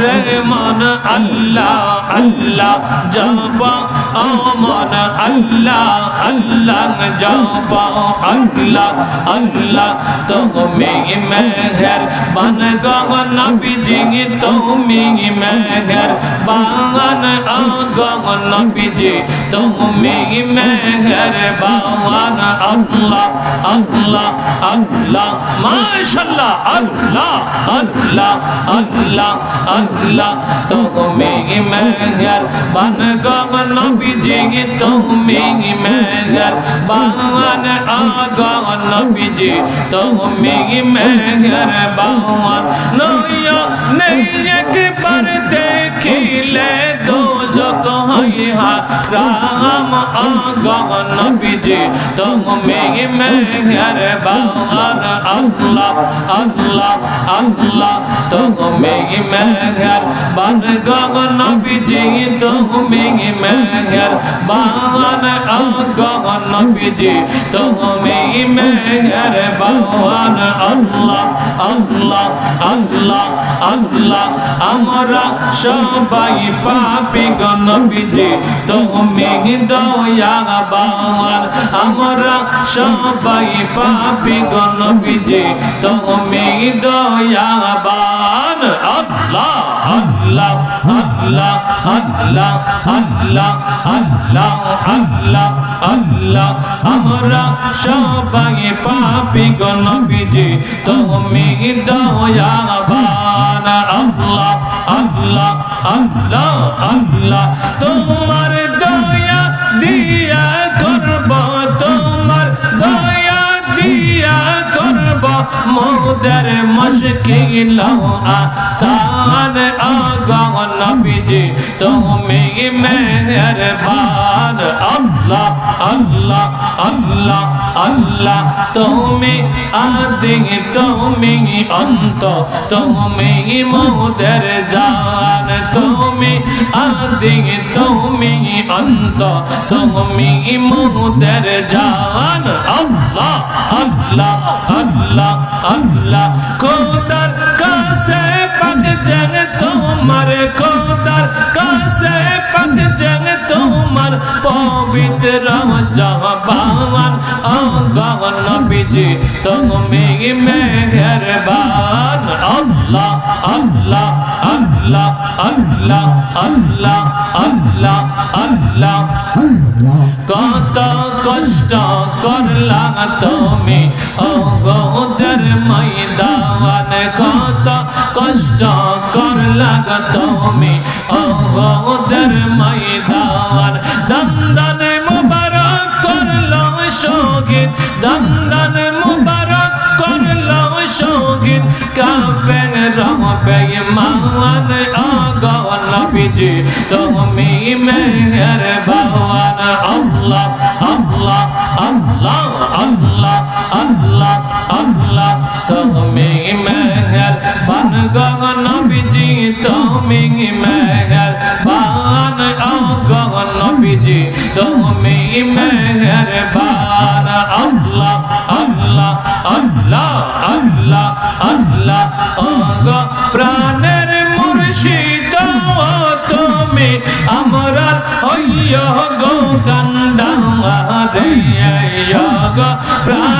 রেমান আল্লাহ আল্লাহ জবা আমন আল্লাহ আল্লাহ জবা আল্লাহ আল্লাহ তুমি মেহের বান গগন নবীজি তুমি মেহের বান আগন নবীজি তুমি মেহের বান আল্লাহ আল্লাহ আল্লাহ মাশাআল্লাহ আল্লাহ আল্লাহ আল্লাহ अल्लाह तुम्हें मैं घर बन गगन बिज़ी तुम्हें मैं घर बावन आगन बिज़ी तुम्हें मैं घर बावन नैया नहीं एक बार देख ले दो দোজক হইয়া রাম আগন নবীজি, তুমি মেহের বান আল্লাহ আল্লাহ আল্লাহ, তুমি মেহের বান গগন নবীজি, তুমি মেহের বান আগন নবীজি, তুমি মেহের বান আল্লাহ আল্লাহ আল্লাহ আল্লাহ, আমরা সবাই পাপি গণবিজি তুমি দয়াবান আমরা সবাই পাপি গণবিজি তুমি দয়াবান আল্লাহ আল্লাহ আল্লাহ আল্লাহ আল্লাহ আল্লাহ আল্লাহ আল্লাহ। আমরা সবাই পাপি গণবিজি তুমি দয়াবান আল্লাহ আল্লাহ আল্লাহ আল্লাহ, তোমার দয়া দিয়া করব, তোমার দয়া দিয়া করব। মোদের মুশকিল আসান আগন নবীজি, তুমি মেহেরবান। আল্লাহ আল্লাহ আল্লাহ আল্লাহ তুমি আদি তুমি অন্ত তুমি মোদের জান তুমি আদি তুমি অন্ত তুমি মোদের জান আল্লাহ আল্লাহ আল্লাহ আল্লাহ খোদার কাছে পাক জং তোমার খোদার কাছে পাক জং তোমার পবিত্র জবান আগন নবীজি, তুমি মেহেরবান। আল্লাহ আল্লাহ আল্লাহ আল্লাহ আল্লাহ আল্লাহ আল্লাহ। কত কষ্ট করলা তুমি অগোদের ময়দান, কত কষ্ট কর লাগতো মে ও দর ময়দান। দন্দন মুবারক করল শোগিত দন্দন মুবারক করল শোগিত কাফে রঙ বেমান অগল বিজি তুমি মেহের ভগবান আল্লাহ আল্লাহ আল্লাহ আল্লাহ আল্লাহ আল্লাহ, তুমি গগনবিজি তুমি মেঘর বান ও গগনবিজি তুমি মেঘর বান আল্লাহ আল্লাহ আল্লাহ আল্লাহ আল্লাহ ও গো প্রাণের মুর্শিদ তুমি আমরার হইয় গো কান্দা রে গো প্রাণ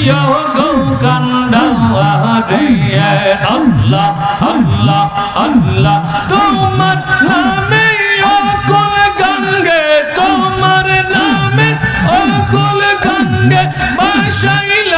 হইয়া গো কান্দা রে আল্লাহ আল্লাহ আল্লাহ, তোমার নামে অকুল গঙ্গে, তোমার নামে অকুল গঙ্গে বাসাইলাম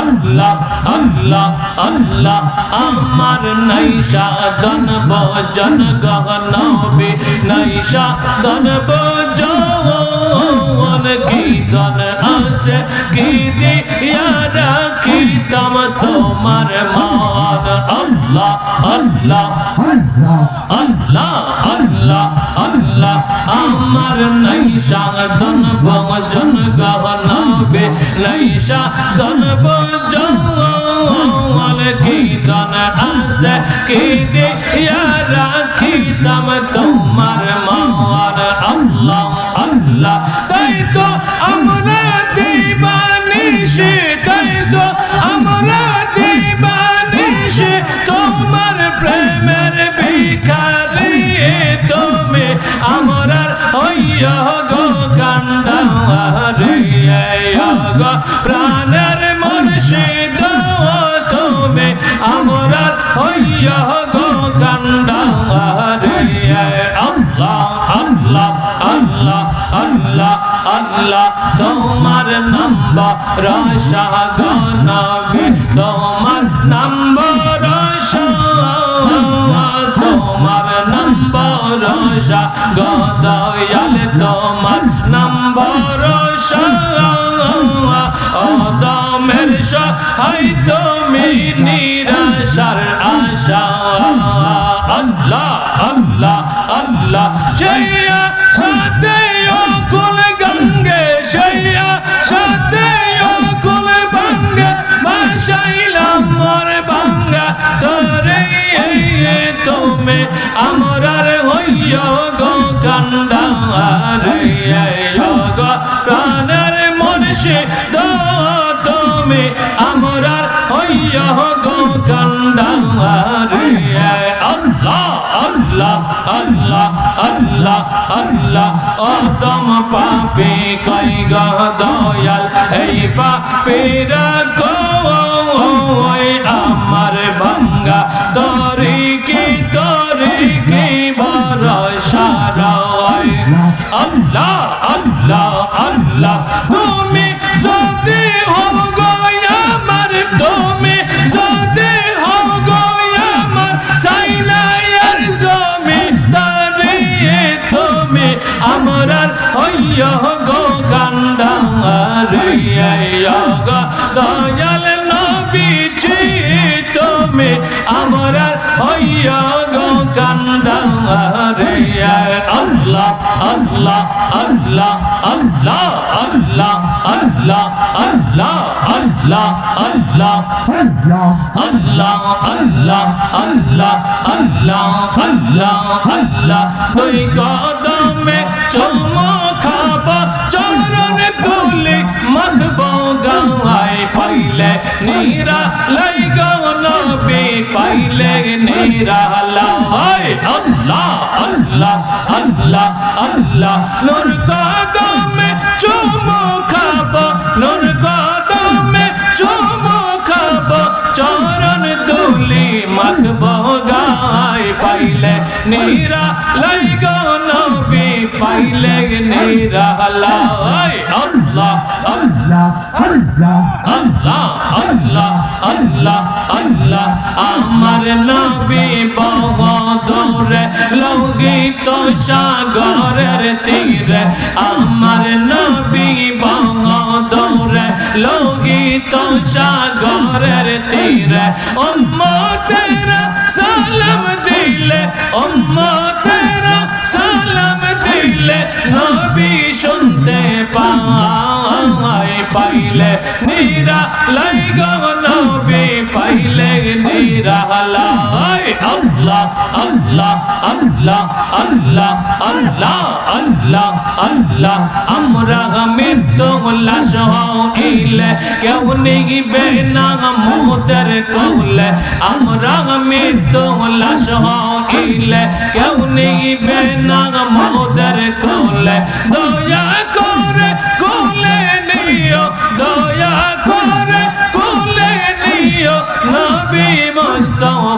আল্লাহ আল্লাহ আল্লাহ, আমার নাই সাধন ভজন গহনবি নাই সাধন ভজন। কি দন আছে, কি দিয়া রাখিতাম তোমার মান? আল্লাহ আল্লাহ আল্লাহ আল্লাহ আল্লাহ, আমার নাই সাধন ভজন লাইসা দন বজল কি দন আছে কি দিয়া আল্লাহ তোমার নাম্বার রসা গনবি তোমার নম্বর। আমরার হইয়া গো কান্ডা রে গো প্রাণের মনসে তুমি। আমরার হইয়া গো কান্ডা রে আল্লাহ আল্লাহ আল্লাহ আল্লাহ আল্লাহ। অদম পাপে কই গো দয়াল, এই পাপের গো আমার ভাঙ্গা তরি আল্লাহ আল্লাহ আল্লাহ। তুমি যদি হো গো আমার তুমি, যদি হো গো আমার সাইনায়ার জমি দাঁড়িয়ে তুমি, আমার হইয়া গো কান্ডা রে আল্লাহ আল্লাহ আল্লাহ। আল্লাহ আল্লাহ আল্লাহ আল্লাহ আল্লাহ আল্লাহ। দুই কদমে চমো খাব, চরণ তুলি মাখব গাওয়াই পাইলে নীরা লাই গো নবী, পাইলে নীরা লাই আল্লাহ আল্লাহ আল্লাহ আল্লাহ। নূর কদমে চুমু খাব, নূর কদমে পাইলে নীরা লাই গো নবী, পাইলে নীরা লাই আল্লাহ আল্লাহ আল্লাহ আল্লাহ আল্লাহ আল্লাহ আমার নবী বহদরে লোহিত সাগরের তীরে, আমার নবী বহদরে লোহিত সাগরের তীরে, উম্মতেরা সালাম দিলে উম্মতেরা সালাম দিলে নবী শুনতে পায়। পাইলে নিরা লাই গো নবী, পাইলে নিরা লাই। আল্লাহ আল্লাহ আল্লাহ আল্লাহ আল্লাহ আল্লাহ আল্লাহ। আমরা মৃত্যু লাশ হইলে কেউ নিবে না মোদের কৌলে আমরা মৃত্যু লাশ হইলে কেউ নিবে না মোদের কৌলে দয়া করে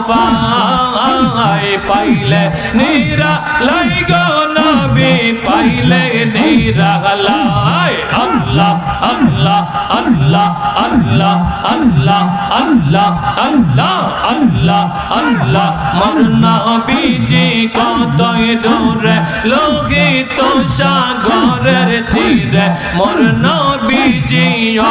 মুস্তফা পাইলে নিরা লাই গো নবী, পাইলে নিরা লাই। আল্লাহ আল্লাহ আল্লাহ আল্লাহ আল্লাহ আল্লাহ আল্লাহ আল্লাহ। মোর নবীজি কতই দূরে লোহিত সাগরের তীরে মোর নবীজি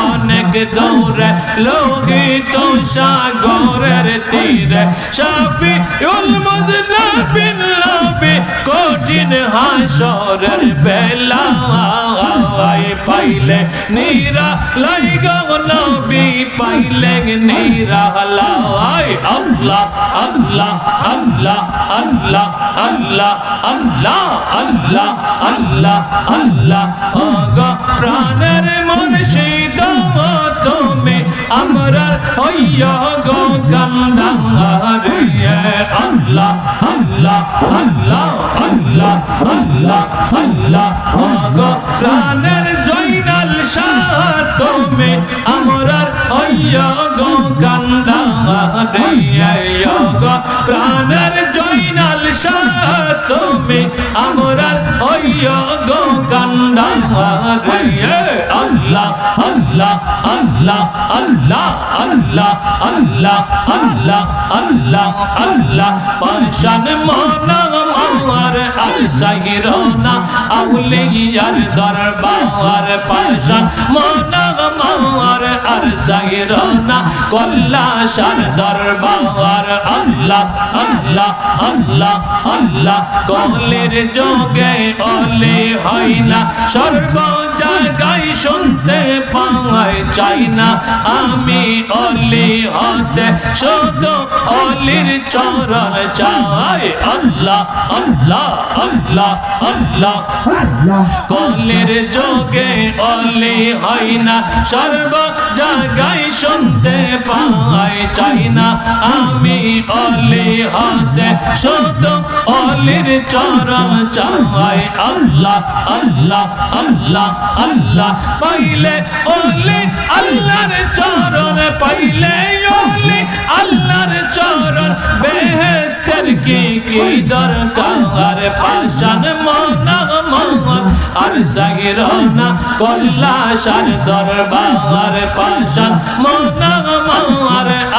অনেক দূরে। লোহিত সাগরের তীরে শাফি উল মুজলাবিন লবি কঠিন হাসরের বেলা পাইলে নীরা লাই নবী, পাইলে নীরা লাই আল্লাহ আল্লাহ আল্লাহ আল্লাহ আল্লাহ আল্লাহ আল্লাহ আল্লাহ আল্লাহ ও গো প্রাণের মুর্শিদ তুমি আমরার হইয়া গো আল্লাহ আল্লাহ আল্লাহ আল্লাহ আল্লাহ আল্লাহ গো প্রাণের জৈনাল শাহ, তুমি আমরার হইয়া গো কান্দারে গো প্রাণের কান্দারে আল্লাহ আল্লাহ আল্লাহ আল্লাহ আল্লাহ আল্লাহ আল্লাহ আল্লাহ আল্লাহ। পাশান মনা মার আর সাহিরনা আউলিয়ার দরবার পাশান মনগ মার আর সাহিরনা কল্লাশার দরবার, আল্লাহ আল্লাহ আল্লাহ আল্লাহ, কলের যোগে অলে হয় না, সর্ব জায়গায় শুনতে পাওয়াই চাই না, আমি অলি হতে শুধু অলির চরণ চাই। আল্লাহ আল্লাহ আল্লাহ আল্লাহ। কলের যোগে অলি হয় না সর্ব জায়গায় শুনতে পাই চাই না, আমি অলি হতে শুধু অলির চরণ চাই। আল্লাহ আল্লাহ আল্লাহ। আল্লাহ পাইলে অলি আল্লাহর চরণ পাইলে অলি আল্লাহর চরণ বেহেস্তের কি কি দরকার? পাশান মনা মন আর সাগিরনা কল্লাশার দরবার। পাশান মনা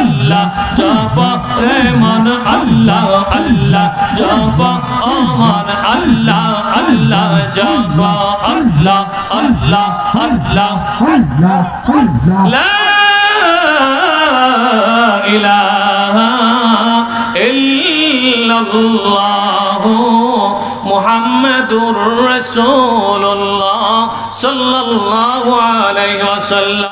আল্লাহ জপ রে মন আল্লাহ আল্লাহ জপ মন আল্লাহ আল্লাহ জপ আল্লাহ আল্লাহ আল্লাহ لا إله إلا الله محمد رسول